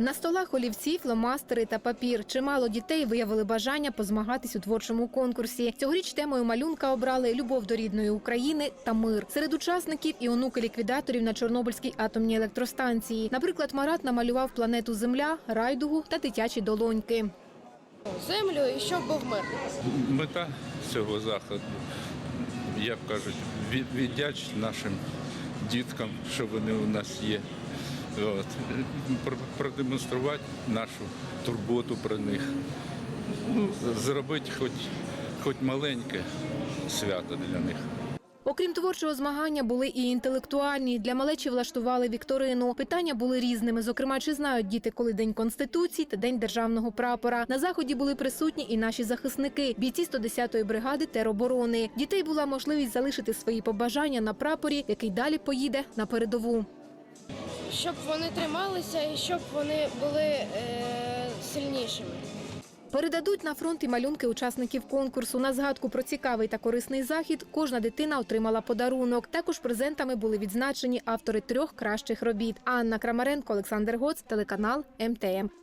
На столах олівці, фломастери та папір. Чимало дітей виявили бажання позмагатись у творчому конкурсі. Цьогоріч темою малюнка обрали любов до рідної України та мир. Серед учасників і онуки ліквідаторів на Чорнобильській атомній електростанції. Наприклад, Марат намалював планету Земля, райдугу та дитячі долоньки. землю і щоб був мир. Мета цього заходу, як кажуть, від- нашим діткам, що вони у нас є. От. Продемонструвати нашу турботу про них. Ну, зробити хоч, хоч маленьке свято для них. Окрім творчого змагання, були і інтелектуальні. Для малечі влаштували вікторину. Питання були різними. Зокрема, чи знають діти, коли день конституції та день державного прапора. На заході були присутні і наші захисники, бійці 110-ї бригади тероборони. Дітей була можливість залишити свої побажання на прапорі, який далі поїде на передову. Щоб вони трималися і щоб вони були е, сильнішими. Передадуть на фронт і малюнки учасників конкурсу. На згадку про цікавий та корисний захід кожна дитина отримала подарунок. Також презентами були відзначені автори трьох кращих робіт. Анна Крамаренко, Олександр Гоц, телеканал МТМ.